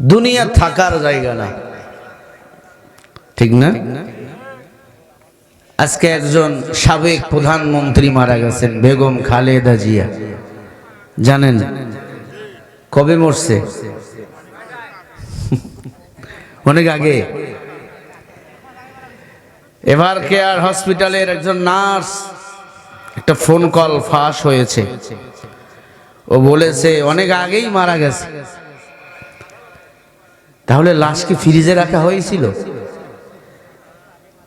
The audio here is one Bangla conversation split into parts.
দুনিয়া থাকার জায়গা না। ঠিক না? আজকে একজন সাবেক প্রধানমন্ত্রী মারা গেছেন, বেগম খালেদা জিয়া। জানেন? কবে মরছে? অনেক আগে। এভার কেয়ার হসপিটালের একজন নার্স একটা ফোন কল ফাঁস হয়েছে। ও বলেছে, অনেক আগেই মারা গেছে। তাহলে লাশ কি ফ্রিজে রাখা হয়েছিল?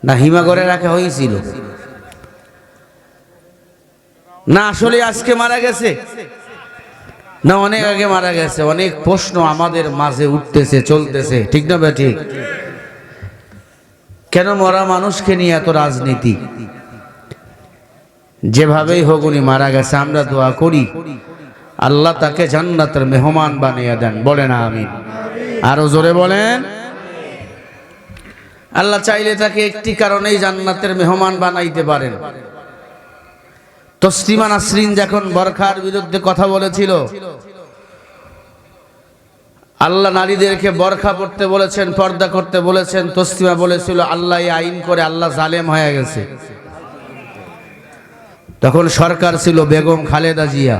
না হিমাগরে রাখা হয়েছিল? না, আসলে আজকে মারা গেছে। না, অনেক আগে মারা গেছে। অনেক প্রশ্ন আমাদের মাঝে উঠতেছে, চলতেছে। ঠিক না ঠিক কেন মরা মানুষকে নিয়ে এত রাজনীতি? যেভাবেই হোক উনি মারা গেছে, আমরা দোয়া করি। আল্লাহ তাকে জান্নাতের মেহমান বানিয়ে দেন। বলে না আমিন। আরও জোরে বলেন। আল্লাহ চাইলে তাকে একটি কারণেই জান্নাতের মেহমান বানাইতে পারেন। তসলিমা নাসরিন যখন বরখার বিরুদ্ধে কথা বলেছিল, আল্লাহ নারীদেরকে বরখা পড়তে বলেছেন, পর্দা করতে বলেছেন, তসলিমা বলেছিল, আল্লাহ এই আইন করে আল্লাহ জালেম হয়ে গেছে। তখন সরকার ছিল বেগম খালেদা জিয়া।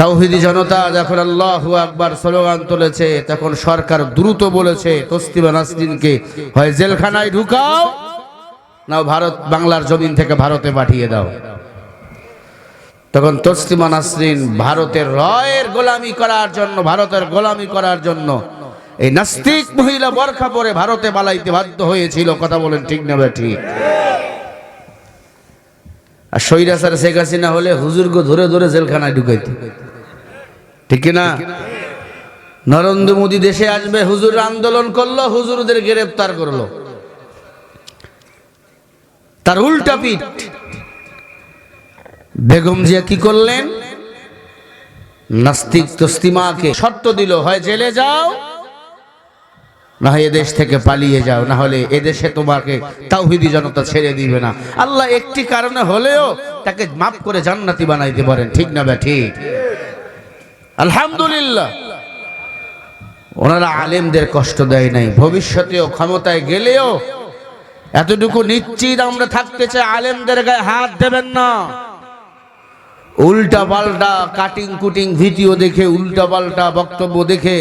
তাওহিদি জনতা যখন আল্লাহ আকবার স্লোগান তুলেছে, তখন সরকার দ্রুত বলেছে, তসলিমা নাসরিনকে, হয় জেলখানায় ঢুকাও না ভারত, বাংলার জমিন থেকে ভারতে পাঠিয়ে দাও। তখন তসলিমা নাসরিন ভারতের রয়ের গোলামি করার জন্য, ভারতের গোলামি করার জন্য, এই নাস্তিক মহিলা বরখা পরে ভারতে পালাইতে বাধ্য হয়েছিল। কথা বলেন ঠিক না ঠিক আর সৈরাসার শেখ হাসিনা হলে হুজুরকে ধরে ধরে জেলখানায় ঢুকাইতে। ঠিক না নরেন্দ্র মোদী দেশে আসবে, হুজুর আন্দোলন করল, হুজুরদের গ্রেফতার করল। তার উল্টা পিঠ, বেগম জিয়া কি করলেন? নাস্তিক তস্তিমাকে শর্ত দিল, হয় জেলে যাও, না হয় এদেশ থেকে পালিয়ে যাও, না হলে এদেশে তোমাকে তাওহিদি জনতা ছেড়ে দিবে না। আল্লাহ একটি কারণে হলেও তাকে মাফ করে জান্নাতি বানাইতে পারেন, ঠিক না ব্যা ঠিক? আলহামদুলিল্লাহ। ওনারা আলেমদের কষ্ট দেয় নাই, ভবিষ্যতেও ক্ষমতায় গেলেও এতটুকু নিশ্চিত আমরা থাকতে চাই, আলেমদের গায়ে হাত দেবেন না। উল্টা পাল্টা কাটিং কুটিং ভিডিও দেখে, উল্টা পাল্টা বক্তব্য দেখে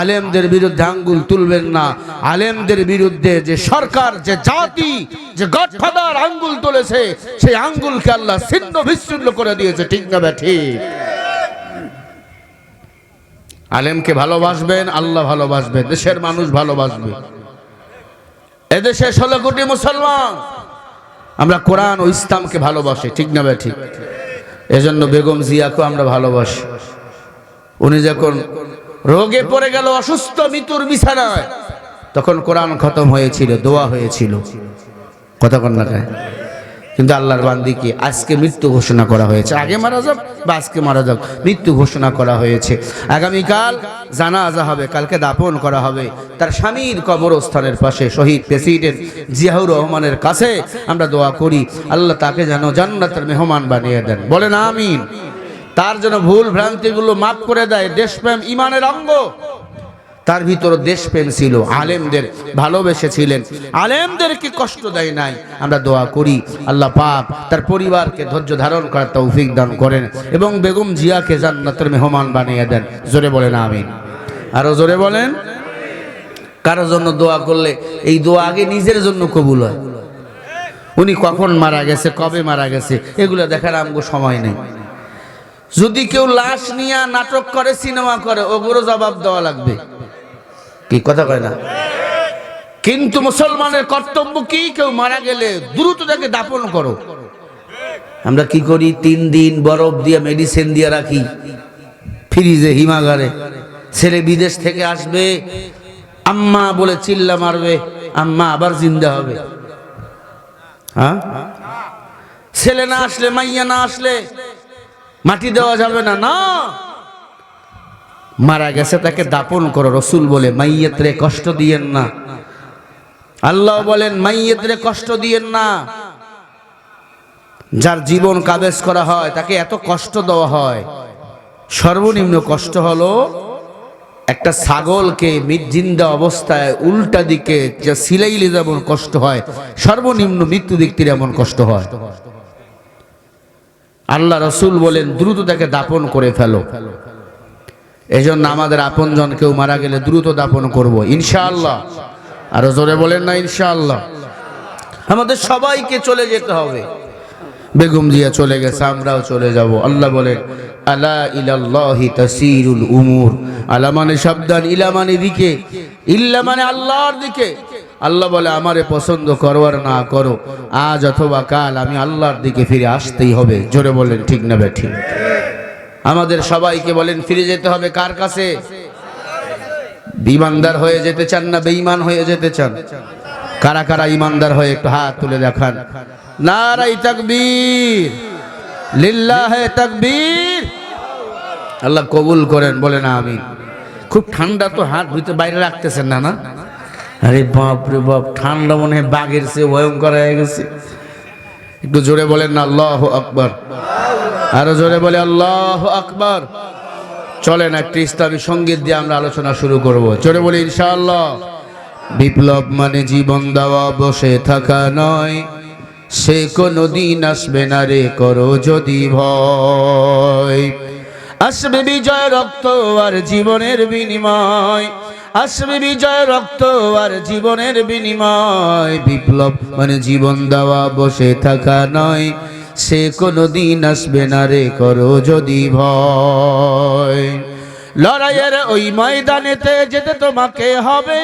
আলেমদের বিরুদ্ধে আঙ্গুল তুলবেন না। আলেমদের বিরুদ্ধে যে সরকার, যে জাতি, যে গডফাদার আঙ্গুল তুলেছে, সেই আঙ্গুলকে আল্লাহ ছিন্ন বিচ্ছিন্ন করে দিয়েছে, ঠিক না ব্যা ঠিক? আলেমকে ভালোবাসবেন, আল্লাহ ভালোবাসবেন দেশের মানুষ ভালোবাসবে। এদেশে ষোলো কোটি মুসলমান। আমরা কোরআন ও ইসলামকে ভালোবাসি, ঠিক না ভাই ঠিক? এজন্য বেগম জিয়াকে আমরা ভালোবাসি। উনি যখন রোগে পড়ে গেল, অসুস্থ, মৃত্যুর বিছানায়, তখন কোরআন খতম হয়েছিল, দোয়া হয়েছিল। কথা কন না কায়? কিন্তু আল্লাহর বান্দিকে আজকে মৃত্যু ঘোষণা করা হয়েছে। আগে মারা যাক, বা আজকে মারা যাক। মৃত্যু ঘোষণা করা হয়েছে। আগামীকাল জানাজা হবে, কালকে দাপন করা হবে। তার স্বামীর কবরস্থানের পাশে শহীদ প্রেসিডেন্ট জিয়াউর রহমানের কাছে আমরা দোয়া করি, আল্লাহ তাকে যেন জান্নাতের মেহমান বানিয়ে দেন। বলেন আমিন। তার জন্য ভুল ভ্রান্তিগুলো মাফ করে দেয়, দেশপ্রেম, ইমানের অঙ্গ। তার ভিতর দেশপ্রেম ছিল, আলেমদের ভালোবেসেছিলেন। আলেমদেরকে কষ্ট দেয় নাই? আমরা দোয়া করি, আল্লাহ পাক তার পরিবারকে ধৈর্য ধারণ করার তৌফিক দান করেন এবং বেগম জিয়াকে জান্নাতের মেহমান বানিয়ে দেন। জোরে বলেন, আমিন। আরও জোরে বলেন। কারোর জন্য দোয়া করলে? এই দোয়া আগে নিজের জন্য কবুল হয়। উনি কখন মারা গেছে, কবে মারা গেছে, এগুলো দেখার আমগো সময় নেই। যদি কেউ লাশ নিয়ে নাটক করে, সিনেমা করে, ওগুলো জবাব দেওয়া লাগবে। কি কথা কয় না? কিন্তু মুসলমানের কর্তব্য কি? কেউ মারা গেলে দ্রুত তাকে দাপন করো। আমরা কি করি? তিন দিন বরফ দিয়ে মেডিসিন দিয়ে রাখি। ফ্রিজে হিমাগারে। ছেলে বিদেশ থেকে আসবে, আম্মা বলে চিল্লা মারবে, আম্মা আবার জিন্দা হবে। হ্যাঁ? ছেলে না আসলে, মাইয়া না আসলে মাটি দেওয়া যাবে না না। মারা গেছে, তাকে দাপন করো। রসুল বলে, মাইয়েতরে কষ্ট দিয়েন না। আল্লাহ বলেন, মাইয়েতরে কষ্ট দিয়েন না। যার জীবন কাবেজ করা হয়, তাকে এত কষ্ট দেওয়া হয়। সর্বনিম্ন কষ্ট হলো একটা ছাগলকে জিন্দা অবস্থায় উল্টা দিকে যা সিলাইলে যেমন কষ্ট হয়, সর্বনিম্ন মৃত্যু ব্যক্তির এমন কষ্ট হয়। আল্লাহ রসুল বলেন, দ্রুত তাকে দাপন করে ফেলো। এই জন্য আমাদের আপনজন কেউ মারা গেলে দ্রুত দাপন করব, ইনশাআল্লাহ। আরও জোরে বলেন না, ইনশাআল্লাহ। আমাদের সবাইকে চলে যেতে হবে। বেগম জিয়া চলে গেছে, আমরাও চলে যাব। আল্লাহ বলেন আলা ইলাল্লাহি তাসিরুল উমুর। আলা মানে সাবধান, ইলা মানে দিকে, ইল্লা মানে আল্লাহর দিকে। আল্লাহ বলে, আমারে পছন্দ করো আর না করো। আজ অথবা কাল আমি আল্লাহর দিকে ফিরে আসতেই হবে। জোরে বলেন, ঠিক না ঠিক। আমাদের সবাইকে বলেন, ফিরে যেতে হবে কার কাছে? বিমানদার হয়ে যেতে চান না বেঈমান হয়ে যেতে চান? কারা কারা ইমানদার হয়ে একটু হাত তুলে দেখান। নারাই তাকবীর, লিল্লাহে তাকবীর। আল্লাহ কবুল করেন বলে না আমি খুব ঠান্ডা তো হাত ভিতরে, বাইরে রাখতেছেন না না? আরে বাপ রে বাপ, ঠান্ডা মনে হয় বাঘের সে ভয়ঙ্কর হয়ে গেছে। একটু জোরে বলেন না আল্লাহ আকবর। আরও জোরে বলে, আল্লাহ আকবর। চলেন, একটি ইসলামী সংগীত দিয়ে আমরা আলোচনা শুরু করব। জোরে বলি, ইনশাআল্লাহ। বিপ্লব মানে জীবন দেওয়া, বসে থাকা নয়। সে কোনো দিন আসবে না রে, করো যদি ভয়। আসবে বিজয়, রক্ত আর জীবনের বিনিময়। আসবে বিজয়, রক্ত আর জীবনের বিনিময়। বিপ্লব মানে জীবন দেওয়া, বসে থাকা নয়। সে কোনো দিন আসবে না রে, করো যদি ভয়। লড়াইয়ের ওই ময়দানেতে যেতে তোমাকে হবে,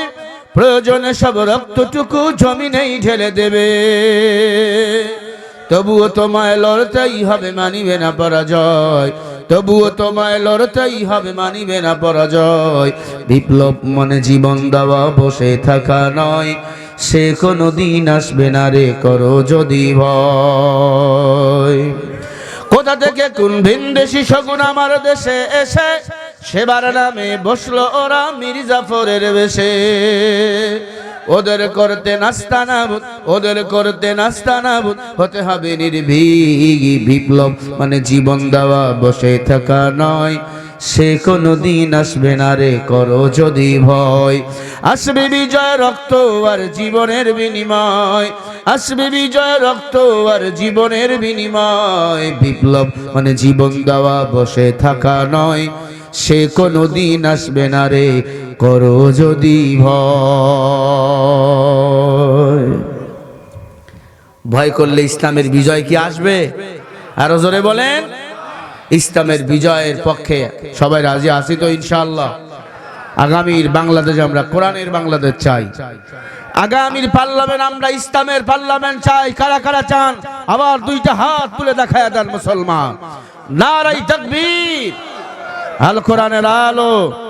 প্রয়োজনে সব রক্তটুকু জমিনেই ঢেলে দেবে। তবুও তোমায় লড়তেই হবে, মানিবে না পরাজয়। তবুও তোমায় লড়তেই হবে, মানিবে না পরাজয়। বিপ্লব মনে জীবন দেওয়া, বসে থাকা নয়। সে কোনো দিন আসবে না রে, করো যদি ভয়। কোথা থেকে কোন ভিনদেশি শগুন আমার দেশে এসে, সেবার নামে বসল ওরা মির্জাফরের বেশে। ওদের করতে নাস্তা নাবুদ, ওদের করতে নাস্তা নাবুদ, হতে হবে নির্ভীগি বিপ্লব মানে জীবন দেওয়া, বসে থাকা নয়। সে কোনো দিন আসবে না রে, করো যদি ভয়। আসবে বিজয় রক্ত আর জীবনের বিনিময়। আসবে বিজয় রক্ত আর জীবনের বিনিময়। বিপ্লব মানে জীবন দেওয়া, বসে থাকা নয়। সে কোনো দিন আসবে না রে, করো যদি ভয়। ভয় করলে ইসলামের বিজয় কি আসবে? আরও জোরে বলেন। ইসলামের বিজয়ের পক্ষে সবাই রাজি আসি তো ইনশাআল্লাহ। আগামীর বাংলাদেশ আমরা কোরআনের বাংলাদেশ চাই। আগামীর পার্লামেন্ট, আমরা ইসলামের পার্লামেন্ট চাই। কারা কারা চান? আবার দুইটা হাত তুলে দেখায় দেন মুসলমান। নারাই তাকবীর। আল কোরআনের আলো।